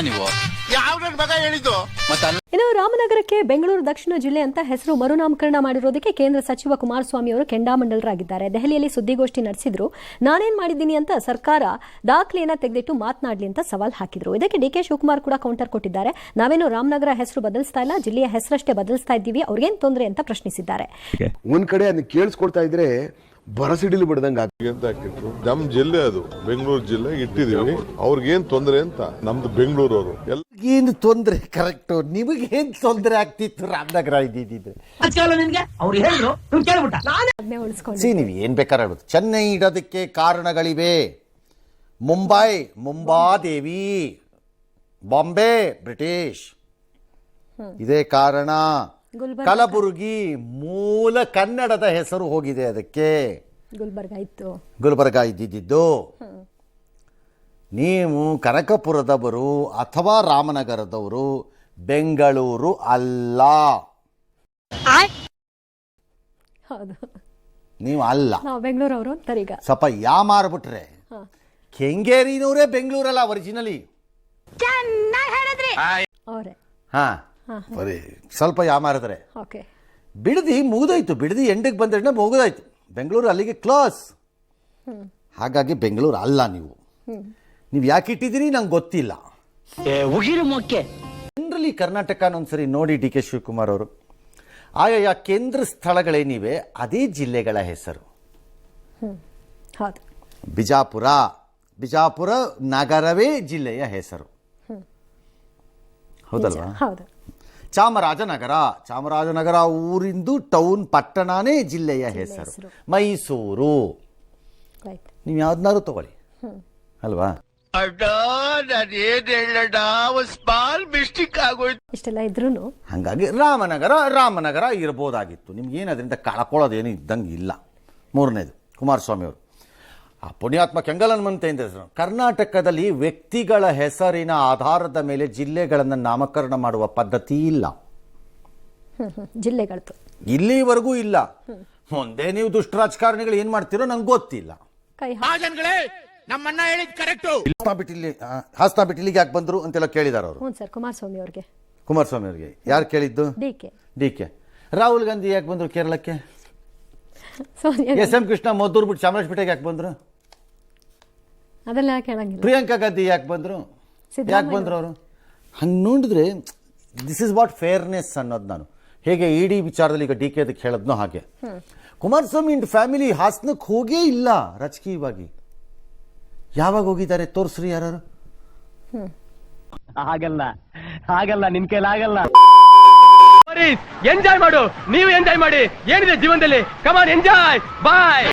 ನೀವು. ಯಾವ ನನ್ ಮಗ ಹೇಳಿದ್ದು? ಮತ್ತೆ ಅಲ್ಲ ಇನ್ನು ರಾಮನಗರಕ್ಕೆ ಬೆಂಗಳೂರು ದಕ್ಷಿಣ ಜಿಲ್ಲೆ ಅಂತ ಹೆಸರು ಮರುನಾಮಕರಣ ಮಾಡಿರೋದಕ್ಕೆ ಕೇಂದ್ರ ಸಚಿವ ಕುಮಾರಸ್ವಾಮಿ ಅವರು ಕೆಂಡಾಮಂಡಲರಾಗಿದ್ದಾರೆ. ದೆಹಲಿಯಲ್ಲಿ ಸುದ್ದಿಗೋಷ್ಠಿ ನಡೆಸಿದ್ರು. ನಾನೇನ್ ಮಾಡಿದ್ದೀನಿ ಅಂತ ಸರ್ಕಾರ ದಾಖಲೆಯನ್ನ ತೆಗೆದಿಟ್ಟು ಮಾತನಾಡಲಿ ಅಂತ ಸವಾಲ್ ಹಾಕಿದ್ರು. ಇದಕ್ಕೆ ಡಿ ಕೆ ಶಿವಕುಮಾರ್ ಕೂಡ ಕೌಂಟರ್ ಕೊಟ್ಟಿದ್ದಾರೆ. ನಾವೇನು ರಾಮನಗರ ಹೆಸರು ಬದಲಿಸ್ತಾ ಇಲ್ಲ ಜಿಲ್ಲೆಯ ಹೆಸರಷ್ಟೇ ಬದಲಿಸ್ತಾ ಇದ್ದೀವಿ ಅವ್ರಿಗೇನ್ ತೊಂದರೆ ಅಂತ ಪ್ರಶ್ನಿಸಿದ್ದಾರೆ. ಒಂದ್ ಕಡೆ ಅದನ್ನ ಕೇಳಿಸ್ಕೊಡ್ತಾ ಇದ್ರೆ ಬರಸಿಡಿಲು ಬಿಡ್ದಂಗ ಅಂತ ಹಾಕಿಟ್ರು ನಮ್ ಜಿಲ್ಲೆ ಅದು ಬೆಂಗಳೂರು ಜಿಲ್ಲೆ ಇಟ್ಟಿದೀವಿ ಅವ್ರಿಗೇನ್ ತೊಂದರೆ ಅಂತ? ನಮ್ದು ಬೆಂಗಳೂರು ಅವರು ಏನ್ ಏನು ತೊಂದರೆ? ಕರೆಕ್ಟ್ ನಿಮಗೇನ್ ತೊಂದರೆ ಆಗ್ತಿತ್ತು? ರಾಮನಗರ ಇದ್ದಿದ್ರೆ. ಸಿ ನೀವು ಏನು ಬೇಕಾದ್ರೆ ಹೇಳುದು ಚೆನ್ನೈ ಇಡೋದಕ್ಕೆ ಕಾರಣಗಳಿವೆ. ಮುಂಬೈ ಮುಂಬಾದೇವಿ. ಬಾಂಬೆ ಬ್ರಿಟಿಷ್. ಇದೇ ಕಾರಣ. ಕಲಬುರಗಿ ಮೂಲ ಕನ್ನಡದ ಹೆಸರು ಹೋಗಿದೆ ಅದಕ್ಕೆ. ಗುಲ್ಬರ್ಗ ಇತ್ತು ಗುಲ್ಬರ್ಗ ಇದ್ದಿದ್ದು. ನೀವು ಕನಕಪುರದವರು ಅಥವಾ ರಾಮನಗರದವರು ಬೆಂಗಳೂರು ಅಲ್ಲ. ಹೌದು. ನೀವು ಅಲ್ಲ. ನಾವು ಬೆಂಗಳೂರವರು ಅಂತಾರೆ ಈಗ. ಸ್ವಲ್ಪ ಯಾ ಮಾರ್ಬಿಟ್ರೆ? ಕೆಂಗೇರಿನವರೇ ಬೆಂಗಳೂರಲ್ಲ ಒರಿಜಿನಲಿ ಅವರೇ. ಹಾ. ಬರೀ ಸ್ವಲ್ಪ ಯಾಮಾರಿದ್ರೆ ಓಕೆ. ಬಿಡದಿ ಮುಗಿದೋಯ್ತು. ಬಿಡದಿ ಎಂಡಿಗೆ ಬಂದ್ರೆ ಮುಗಿದಾಯ್ತು. ಬೆಂಗಳೂರು ಅಲ್ಲಿಗೆ ಕ್ಲೋಸ್. ಹಾಗಾಗಿ ಬೆಂಗಳೂರು ಅಲ್ಲ ನೀವು. ನೀವು ಯಾಕೆ ಇಟ್ಟಿದ್ದೀರಿ ನಂಗೆ ಗೊತ್ತಿಲ್ಲ. ಜನರಲಿ ಕರ್ನಾಟಕ ಒಂದ್ಸರಿ ನೋಡಿ ಡಿ ಕೆ ಶಿವಕುಮಾರ್ ಅವರು. ಆಯಾ ಕೇಂದ್ರ ಸ್ಥಳಗಳೇನಿವೆ ಅದೇ ಜಿಲ್ಲೆಗಳ ಹೆಸರು. ಹೌದು. ಬಿಜಾಪುರ. ಬಿಜಾಪುರ ನಗರವೇ ಜಿಲ್ಲೆಯ ಹೆಸರು. ಹೌದಲ್ವಾ? ಹೌದು. ಚಾಮರಾಜನಗರ. ಚಾಮರಾಜನಗರ ಊರಿಂದು ಟೌನ್ ಪಟ್ಟಣನೇ ಜಿಲ್ಲೆಯ ಹೆಸರು. ಮೈಸೂರು. ರೈಟ್ ನೀವು ಯಾವ್ದನ್ನಾರು ತಗೊಳ್ಳಿ. ಅಲ್ವಾ? ಇಷ್ಟೆಲ್ಲ ಇದ್ರೂನು? ಹಾಗಾಗಿ ರಾಮನಗರ ರಾಮನಗರ ಇರ್ಬೋದಾಗಿತ್ತು. ನಿಮ್ಗೇನು ಅದರಿಂದ ಕಳ್ಕೊಳ್ಳೋದೇನು ಇದ್ದಂಗೆ ಇಲ್ಲ ಮೂರನೇದು ಕುಮಾರಸ್ವಾಮಿ ಅವರು ಆ ಪುಣ್ಯಾತ್ಮ ಕೆಂಗಲನ್ಮಂತೆ ಮಂತೆ ಹೆಸರು. ಕರ್ನಾಟಕದಲ್ಲಿ ವ್ಯಕ್ತಿಗಳ ಹೆಸರಿನ ಆಧಾರದ ಮೇಲೆ ಜಿಲ್ಲೆಗಳನ್ನು ನಾಮಕರಣ ಮಾಡುವ ಪದ್ಧತಿ ಇಲ್ಲ. ಜಿಲ್ಲೆಗಳದ್ದು. ಇಲ್ಲಿವರೆಗೂ ಇಲ್ಲ. ಮುಂದೆ ನೀವು ದುಷ್ಟ ರಾಜಕಾರಣಿಗಳು ಏನ್ ಮಾಡ್ತೀರೋ ನಂಗೆ ಗೊತ್ತಿಲ್ಲ. ನಮ್ಮನ್ನ ಹೇಳಿದ್ ಕರೆಕ್ಟು. ಇಲ್ಲಿಗೆ ಯಾಕೆ ಬಂದ್ರು ಅಂತೆಲ್ಲ ಕೇಳಿದಾರ ಅವರು. ಹ್ಞೂ ಸರ್ ಕುಮಾರಸ್ವಾಮಿ ಅವ್ರಿಗೆ. ಕುಮಾರಸ್ವಾಮಿ ಅವರಿಗೆ. ಯಾರು ಕೇಳಿದ್ದು? D K. D K. Rahul Gandhi ಯಾಕೆ ಬಂದ್ರು ಕೇರಳಕ್ಕೆ? ಎಸ್ ಎಂ ಕೃಷ್ಣ ಮದ್ದೂರ್ ಬಿಟ್ಟು ಚಾಮರಾಜಪೇಟೆಗೆ ಯಾಕೆ ಬಂದರು? ಅದೆಲ್ಲ ಕೇಳಂಗಿಲ್ಲ ಪ್ರಿಯಾಂಕಾ ಗಾಂಧಿ ಯಾಕೆ ಬಂದರು? ಯಾಕೆ ಬಂದ್ರು ಅವರು ಹಂಗೆ ನೋಡಿದ್ರೆ ದಿಸ್ ಇಸ್ ವಾಟ್ ಫೇರ್ನೆಸ್ ಅನ್ನೋದು ನಾನು. ಹೇಗೆ ಇಡಿ ವಿಚಾರದಲ್ಲಿ ಈಗ ಡಿ ಕೆ ಅದಕ್ಕೆ ಹೇಳದ್ನೋ ಹಾಗೆ. ಕುಮಾರಸ್ವಾಮಿ ಇಂಟ್ ಫ್ಯಾಮಿಲಿ ಹಾಸನಕ್ಕೆ ಹೋಗೇ ಇಲ್ಲ ರಾಜಕೀಯವಾಗಿ. ಯಾವಾಗ ಹೋಗಿದ್ದಾರೆ? ತೋರಿಸ್ರಿ ಯಾರು ಹಾಗಲ್ಲ ಆಗಲ್ಲ. ನಿನ್ ಕೈಲಾಗಲ್ಲ ಎಂಜಾಯ್ ಮಾಡು. ನೀವು ಎಂಜಾಯ್ ಮಾಡಿ. ಏನಿದೆ ಜೀವನದಲ್ಲಿ? ಕಮಾನ್ ಎಂಜಾಯ್ ಬಾಯ್